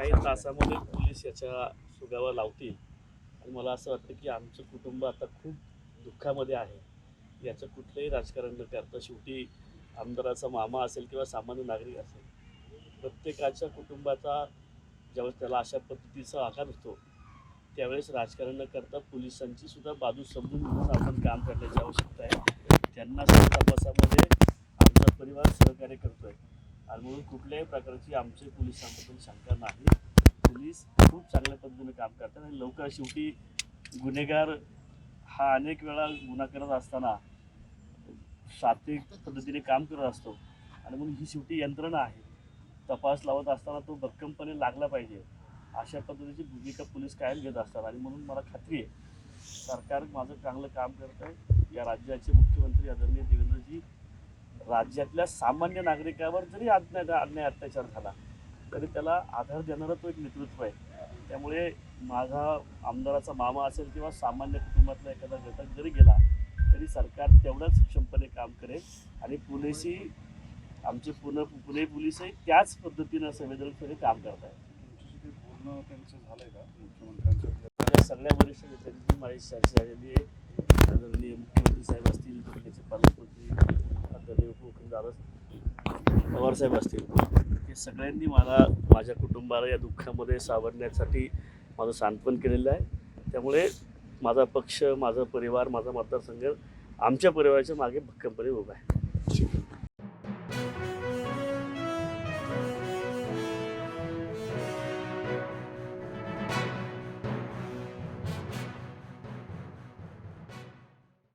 काही तासामध्ये पोलीस याच्या सुगावा लावतील. आणि मला असं वाटतं की आमचं कुटुंब आता खूप दुःखामध्ये आहे. याचं कुठलंही राजकारण न करता शेवटी आमदाराचा मामा असेल किंवा सामान्य नागरिक असेल प्रत्येकाच्या कुटुंबाचा ज्यावेळेस त्याला अशा पद्धतीचा आकार होतो त्यावेळेस राजकारण न करता पोलिसांची सुद्धा बाजू समजून घेऊन आपण काम करण्याची आवश्यकता आहे. त्यांना सुद्धा तपासामध्ये आमचा परिवार सहकार्य करतोय. आणि म्हणून कुठल्याही प्रकारची आमच्या पोलिसांबद्दल शंका नाही. पोलीस खूप चांगल्या पद्धतीने काम करतात आणि लवकर शेवटी गुन्हेगार हा अनेक वेळा गुन्हा करत असताना सात्विक पद्धतीने काम करत असतो. आणि म्हणून ही शेवटी यंत्रणा आहे. तपास लावत असताना तो भक्कमपणे लागला पाहिजे. अशा पद्धतीची भूमिका पोलीस कायम घेत असतात. आणि म्हणून मला खात्री आहे सरकार माझं चांगलं काम करत आहे या राज्याचे मुख्यमंत्री आदरणीय देवेंद्रजी राज्यातल्या सामान्य नागरिकावर जरी अन्याय अन्याय अत्याचार झाला तरी त्याला आधार देणारं तो एक नेतृत्व आहे. त्यामुळे माझा आमदाराचा मामा असेल किंवा सामान्य कुटुंबातला एखादा घटक जरी गेला तरी सरकार तेवढंच सक्षमपणे काम करेल आणि पोलिसही आमचे पुणे पुणे पोलीसही त्याच पद्धतीनं संवेदनशील काम करत आहेत. आपल्या सगळ्या वरिष्ठ नेत्यांची माझी चर्चा झालेली आहे. आदरणीय मुख्यमंत्री साहेब असतील पालकमंत्री उपमुख्यमंत्री पवार साहेब असतील. हे सगळ्यांनी मला माझ्या कुटुंबाला या दुःखामध्ये सावरण्यासाठी माझं सांत्वन केलेलं आहे. त्यामुळे माझा पक्ष माझा परिवार माझा मतदारसंघ आमच्या परिवाराच्या मागे भक्कमपणे उभा आहे.